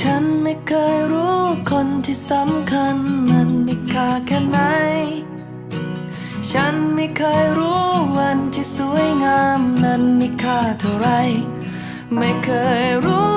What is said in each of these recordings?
ฉันไม่เคยรู้คนที่สำคัญมันมีค่าแค่ไหน ฉันไม่เคยรู้วันที่สวยงามนั้นมีค่าเท่าไร ไม่เคยรู้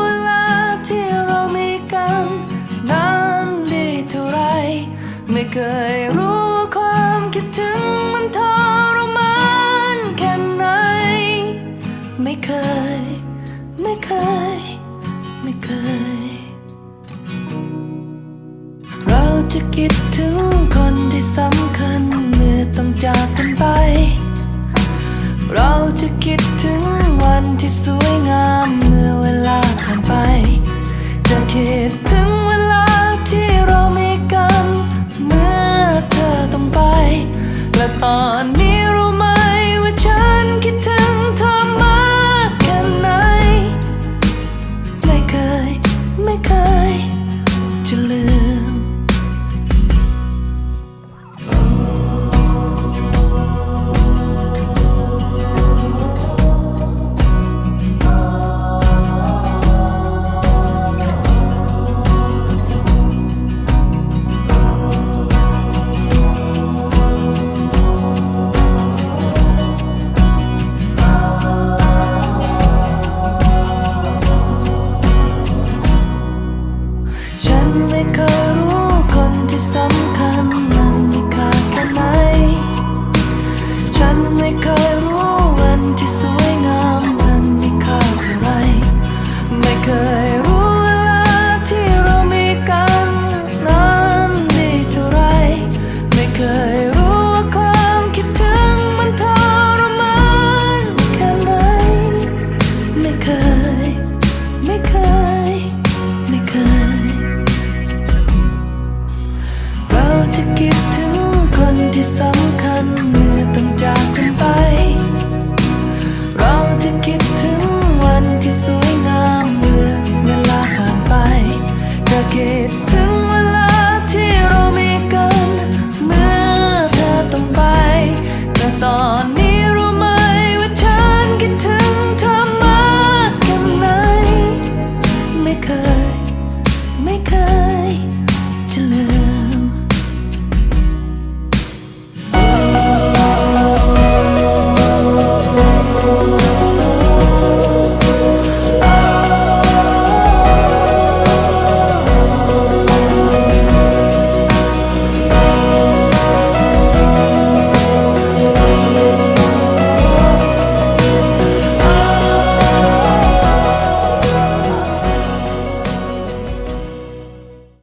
จะคิดถึงคนที่สำคัญ ไม่เคยรู้คนที่สำ dis ça